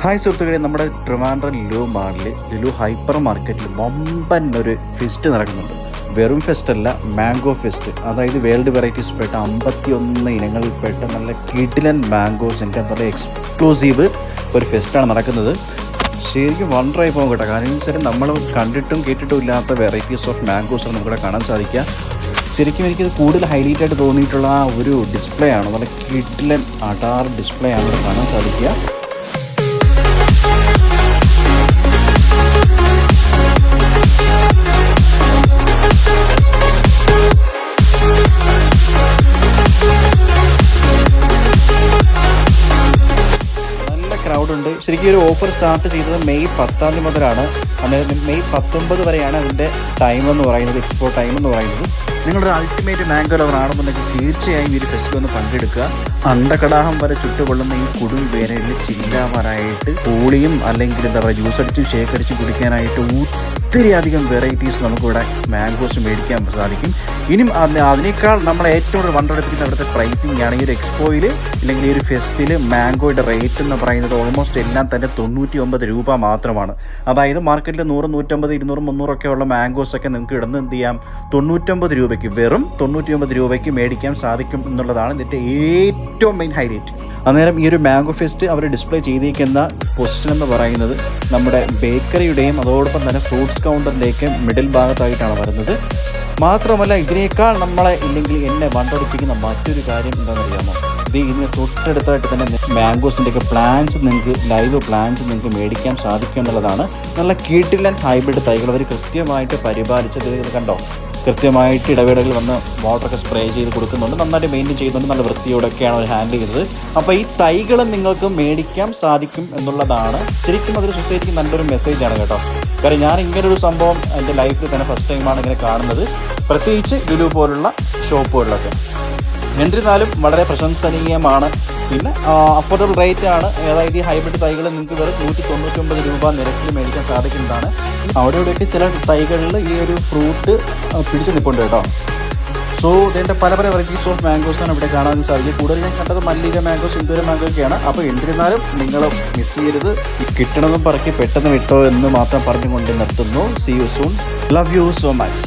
Hi സുഹൃത്തുക്കളെ നമ്മുടെ ട്രിവാൻഡ്രം ലുലു മാളിൽ ലുലു ഹൈപ്പർ മാർക്കറ്റിൽ വമ്പൻ ഒരു ഫെസ്റ്റ് നടക്കുന്നുണ്ട്. വെറും ഫെസ്റ്റ് അല്ല മാംഗോ ഫെസ്റ്റ് അതായത് വേൾഡ് വെറൈറ്റീസ് പെട്ട അമ്പത്തി ഒന്ന് ഇനങ്ങളിൽപ്പെട്ട നല്ല കിഡിലൻ മാംഗോസിന്റെ നല്ല എക്സ്ക്ലൂസീവ് ഒരു ഫെസ്റ്റാണ് നടക്കുന്നത്. ശരിക്കും വണ്ടറായി പോകും കേട്ടോ. കാരണം വെച്ചാൽ നമ്മൾ കണ്ടിട്ടും കേട്ടിട്ടും ഇല്ലാത്ത വെറൈറ്റീസ് ഓഫ് മാംഗോസ് നമുക്കിവിടെ കാണാൻ സാധിക്കുക. ശരിക്കും എനിക്കത് കൂടുതൽ ഹൈലൈറ്റ് ആയിട്ട് തോന്നിയിട്ടുള്ള ആ ഒരു ഡിസ്പ്ലേ ആണ്. നല്ല കിഡിലൻ അടാർ ഡിസ്പ്ലേ ആണ് കാണാൻ സാധിക്കുക. ഉണ്ട് ശരിക്കും ഒരു ഓഫർ സ്റ്റാർട്ട് ചെയ്തത് മെയ് പത്താം തീയതി മുതലാണ്. അന്നേരം മെയ് പത്തൊമ്പത് വരെയാണ് അതിന്റെ ടൈം എന്ന് പറയുന്നത് എക്സ്പോ ടൈം എന്ന് പറയുന്നത്. നിങ്ങളൊരു അൾട്ടിമേറ്റ് മാംഗോ ലവർ ആണെന്നുണ്ടെങ്കിൽ തീർച്ചയായും ഈ ഒരു ഫെസ്റ്റിവൽ ഒന്ന് പങ്കെടുക്കുക. അണ്ടകടാഹം വരെ ചുട്ടുകൊള്ളുന്ന ഈ കുടും വേനലിൽ ചില്ലാമാരായിട്ട് കൂളിയും അല്ലെങ്കിൽ എന്താ പറയുക ജ്യൂസ് അടിച്ചും ഷേക്ക് അടിച്ചും കുടിക്കാനായിട്ട് ഒത്തിരി അധികം വെറൈറ്റീസ് നമുക്കിവിടെ മാംഗോസ് മേടിക്കാൻ സാധിക്കും. ഇനിയും അതിന് അതിനേക്കാൾ നമ്മളെ ഏറ്റവും കൂടുതൽ വണ്ടടിപ്പിക്കുന്ന അവിടുത്തെ പ്രൈസിങ് ആണ് ഈ ഒരു എക്സ്പോയിൽ ഇല്ലെങ്കിൽ ഈ ഒരു ഫെസ്റ്റിൽ മാംഗോയുടെ റേറ്റ് എന്ന് പറയുന്നത് ഓൾമോസ്റ്റ് എല്ലാം തന്നെ തൊണ്ണൂറ്റി ഒമ്പത് രൂപ മാത്രമാണ്. അതായത് മാർക്കറ്റിൽ നൂറ് നൂറ്റമ്പത് ഇരുന്നൂറ് മുന്നൂറൊക്കെ ഉള്ള മാംഗോസ് ഒക്കെ നിങ്ങൾക്ക് ഇടുന്ന എന്ത് ചെയ്യാം? തൊണ്ണൂറ്റൊമ്പത് രൂപയ്ക്ക് വെറും തൊണ്ണൂറ്റി ഒമ്പത് രൂപയ്ക്ക് മേടിക്കാൻ സാധിക്കും എന്നുള്ളതാണ് ഇതിന്റെ ഏറ്റവും മെയിൻ ഹൈലൈറ്റ് അന്നേരം ഈ ഒരു മാംഗോ ഫെസ്റ്റ് അവർ ഡിസ്പ്ലേ ചെയ്തിരിക്കുന്ന പൊസിഷൻ എന്ന് പറയുന്നത് നമ്മുടെ ബേക്കറിയുടെയും അതോടൊപ്പം തന്നെ ഫ്രൂട്ട്സ് കൗണ്ടറിന്റെയൊക്കെ മിഡിൽ ഭാഗത്തായിട്ടാണ് വരുന്നത്. മാത്രമല്ല ഇതിനേക്കാൾ നമ്മളെ ഇല്ലെങ്കിൽ എന്നെ വണ്ടടിപ്പിക്കുന്ന മറ്റൊരു കാര്യം എന്താണെന്നറിയാമോ? ഇത് ഇതിന് തൊട്ടടുത്തായിട്ട് തന്നെ മാംഗോസിന്റെ ഒക്കെ പ്ലാന്റ്സ് നിങ്ങൾക്ക് ലൈവ് പ്ലാന്റ്സ് നിങ്ങൾക്ക് മേടിക്കാൻ സാധിക്കും എന്നുള്ളതാണ്. നല്ല കീട്ടിലൻ ഹൈബ്രിഡ് തൈകൾ അവർ കൃത്യമായിട്ട് പരിപാലിച്ചത്. കണ്ടോ? കൃത്യമായിട്ട് ഇടവേളകളിൽ വന്ന് വാട്ടറൊക്കെ സ്പ്രേ ചെയ്ത് കൊടുക്കുന്നുണ്ട്. നന്നായിട്ട് മെയിന്റെയിൻ ചെയ്യുന്നുണ്ട്. നല്ല വൃത്തിയോടൊക്കെയാണ് അവർ ഹാൻഡിൽ ചെയ്തത്. അപ്പോൾ ഈ തൈകൾ നിങ്ങൾക്ക് മേടിക്കാൻ സാധിക്കും എന്നുള്ളതാണ്. ശരിക്കും അതൊരു സൊസൈറ്റിക്ക് നല്ലൊരു മെസ്സേജാണ് കേട്ടോ. കാര്യം ഞാൻ ഇങ്ങനൊരു സംഭവം എന്റെ ലൈഫിൽ തന്നെ ഫസ്റ്റ് ടൈമാണ് ഇങ്ങനെ കാണുന്നത്. പ്രത്യേകിച്ച് ലുലു പോലുള്ള ഷോപ്പുകളിലൊക്കെ എന്നിരുന്നാലും വളരെ പ്രശംസനീയമാണ് പിന്നെ അഫോർഡബിൾ റേറ്റ് ആണ്. അതായത് ഈ ഹൈബ്രിഡ് തൈകൾ നിങ്ങൾക്ക് വെറും നൂറ്റി തൊണ്ണൂറ്റൊമ്പത് രൂപ നിരക്കിൽ മേടിക്കാൻ സാധിക്കുന്നതാണ്. അവിടെ ഇവിടെയൊക്കെ ചില തൈകളിൽ ഈ ഒരു ഫ്രൂട്ട് പിടിച്ചു നിൽപ്പുണ്ട് കേട്ടോ. സോ ഇതിന്റെ പല പല വെറൈറ്റീസ് ഓഫ് മാംഗോസാണ് ഇവിടെ കാണാൻ സാധിക്കും കൂടുതൽ ഞാൻ കണ്ടത് മല്ലിക മാംഗോസ് സിന്ദൂര മാംഗോ ഒക്കെയാണ്. അപ്പോൾ എന്നിരുന്നാലും നിങ്ങൾ മിസ് ചെയ്യരുത്. ഈ കിട്ടണതും പറക്കി പെട്ടെന്ന് വിട്ടോ എന്ന് മാത്രം പറഞ്ഞുകൊണ്ട് നിർത്തുന്നു. See you soon love you so much